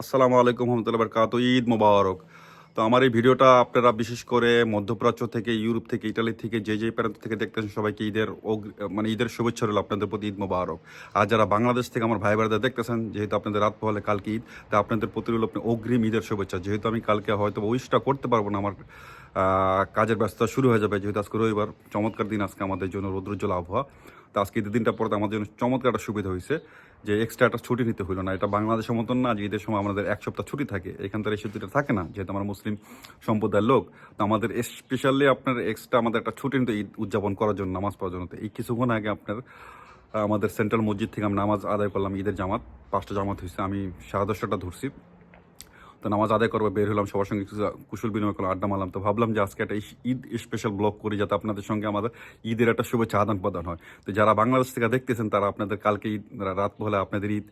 আসসালামু আলাইকুম রহমতুল্লাহ বরকাত ঈদ মোবারক। তো আমার এই ভিডিওটা আপনারা বিশেষ করে মধ্যপ্রাচ্য থেকে, ইউরোপ থেকে, ইটালি থেকে, যে যে প্রান্ত থেকে দেখতেছেন সবাইকে ঈদের মানে ঈদের শুভেচ্ছা রইল আপনাদের প্রতি ঈদ মোবারক। আর যারা বাংলাদেশ থেকে আমার ভাই বোনেরা দেখতেছেন, যেহেতু আপনাদের রাত পহলে কালকে ঈদ, তা আপনাদের প্রতি রইল আপনি অগ্রিম ঈদের শুভেচ্ছা। যেহেতু আমি কালকে হয়তো উইশটা করতে পারব না আমার কাজের ব্যস্ততা শুরু হয়ে যাবে। যেহেতু আজকে রবিবার, চমৎকার দিন আজকে আমাদের জন্য রৌদ্রোজ্জ্বল আবহাওয়া। তো আজকে ঈদের দিনটা পরে আমাদের জন্য চমৎকার একটা সুবিধা হয়েছে যে এক্সট্রা একটা ছুটি নিতে হলো না। এটা বাংলাদেশের মতন না যে ঈদের সময় আমাদের এক সপ্তাহ ছুটি থাকে। এখান থেকে ছুটিটা থাকে না। যেহেতু আমরা মুসলিম সম্প্রদায়ের লোক, তো আমাদের স্পেশালি আপনার এক্সট্রা আমাদের একটা ছুটি নিতে ঈদ উদযাপন করার জন্য, নামাজ পড়ার জন্য। এই কিছুক্ষণ আগে আপনার, আমাদের সেন্ট্রাল মসজিদ থেকে আমি নামাজ আদায় করলাম ঈদের জামাত। পাঁচটা জামাত হয়েছে। আমি সাড়ে দশটা ধরছি। তো নামাজ আদায় করব, বের হলাম, সবার সঙ্গে কিছু কুশল বিনিময় করলাম, আড্ডা মারলাম। তো ভাবলাম যে আজকে একটা ঈদ স্পেশাল ব্লগ করি যাতে আপনাদের সঙ্গে আমাদের ঈদের একটা শুভেচ্ছা আদান প্রদান হয়। তো যারা বাংলাদেশ থেকে দেখতেছেন, তারা আপনাদের কালকে ঈদ রাত হলে আপনাদের ঈদ,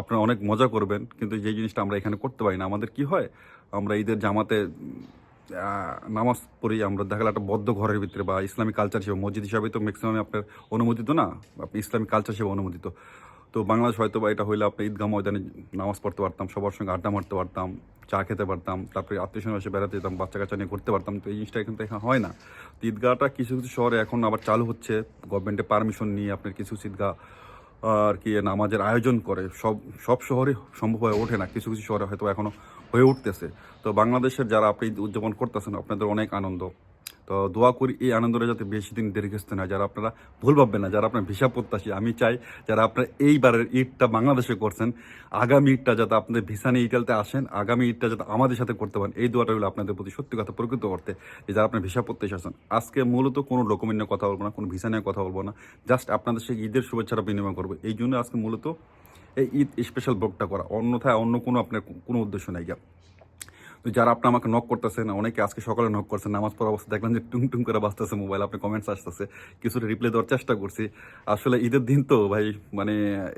আপনারা অনেক মজা করবেন, কিন্তু যে জিনিসটা আমরা এখানে করতে পারি না, আমাদের কি হয়, আমরা ঈদের জামাতে নামাজ পড়ি, আমরা দেখা একটা বদ্ধ ঘরের ভিতরে বা ইসলামিক কালচার হিসেবে, মসজিদ হিসাবে তো ম্যাক্সিমাম আপনার অনুমোদিত না, আপনি ইসলামিক কালচার হিসেবে অনুমোদিত। তো বাংলাদেশ হয়তো বা এটা হইলে আপনি ঈদগাহ ময়দানে নামাজ পড়তে পারতাম, সবার সঙ্গে আড্ডা মারতে পারতাম, চা খেতে পারতাম, তারপরে আত্মীয় স্বজন এসে বেড়াতে যেতাম, বাচ্চা কাচ্চা নিয়ে করতে পারতাম। তো এই জিনিসটা কিন্তু এখানে হয় না। তো ঈদগাহটা কিছু কিছু শহরে এখন আবার চালু হচ্ছে। গভর্নমেন্টের পারমিশন নিয়ে আপনার কিছু ঈদগাহ আর কি নামাজের আয়োজন করে। সব সব শহরে সম্ভব হয়ে ওঠে না। কিছু কিছু শহরে হয়তো এখনও হয়ে উঠতেছে। তো বাংলাদেশের যারা আপনি উদযাপন করতেছেন, আপনাদের অনেক আনন্দ। তো দোয়া করি এই আনন্দটা যাতে বেশি দিন দীর্ঘস্থায়ী হয়। যারা আপনারা ভুল ভাববেন না, যারা আপনার ভিসা প্রত্যাশী, আমি চাই যারা আপনার এইবারের ঈদটা বাংলাদেশে করছেন, আগামী ঈদটা যাতে আপনাদের ভিসা নিয়ে ইটালিতে আসেন, আগামী ঈদটা যাতে আমাদের সাথে করতে পারেন, এই দোয়াটা হলো আপনাদের প্রতি সত্যি কথা প্রকৃত করতে যে যারা আপনার ভিসা প্রত্যাশী আসেন আজকে মূলত কোনো ডকুমেন্ট নিয়ে কথা বলব না, কোনো ভিসা নিয়ে কথা বলব না জাস্ট আপনাদের সেই ঈদের শুভেচ্ছাটা বিনিময় করব। এই জন্য আজকে মূলত এই ঈদ স্পেশাল ব্লগটা করা, অন্যথায় অন্য কোনো আপনার কোনো উদ্দেশ্য নাই। গা তো যারা আপনি আমাকে নক করতেছেন, অনেকে আজকে সকালে নক করছেন নামাজ পড়া অবস্থা দেখলাম যে টুং টুং করে বাঁচতেছে মোবাইল আপনি কমেন্টস আসতেছে, কিছুটা রিপ্লাই দেওয়ার চেষ্টা করছি। আসলে ঈদের দিন তো ভাই মানে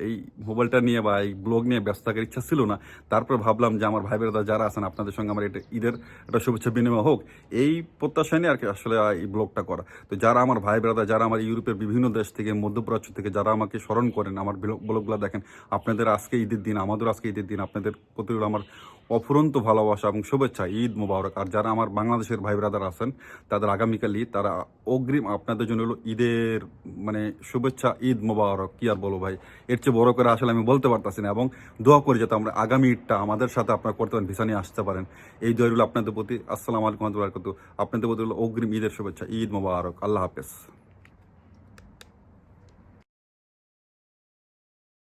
এই মোবাইলটা নিয়ে বা এই ব্লগ নিয়ে ব্যস্ত থাকার ইচ্ছা ছিল না। তারপর ভাবলাম যে আমার ভাই বোনেরা যারা আছেন, আপনাদের সঙ্গে আমার এটা ঈদের একটা শুভেচ্ছা বিনিময় হোক, এই প্রত্যাশা নিয়ে আর কি আসলে এই ব্লগটা করা। তো যারা আমার ভাই ব্রাদার, যারা আমার ইউরোপের বিভিন্ন দেশ থেকে মধ্যপ্রাচ্য থেকে যারা আমাকে স্মরণ করেন, আমার ব্লগগুলো দেখেন, আপনাদের আজকে ঈদের দিন, আমাদের আজকে ঈদের দিন, আপনাদের প্রতি আমার অফুরন্ত ভালোবাসা এবং শুভেচ্ছা, ঈদ মোবারক। আর যারা আমার বাংলাদেশের ভাই ব্রাদার আছেন, তাদের আগামীকাল ঈদ তারা অগ্রিম আপনাদের জন্য হলো ঈদের মানে শুভেচ্ছা, ঈদ মোবারক। কি আর বলো ভাই? এর চেয়ে বড় করে আসলে আমি বলতে পারতাছি না এবং দোয়া করি যাতে আমরা আগামী ঈদটা আমাদের সাথে আপনারা করতে পারেন, ভিসা নিয়ে আসতে পারেন। এই দোয়া রইল আপনাদের প্রতি আসসালামু আলাইকুম। আপনাদের প্রতি হলো অগ্রিম ঈদের শুভেচ্ছা, ঈদ মোবারক। আল্লাহ হাফেজ।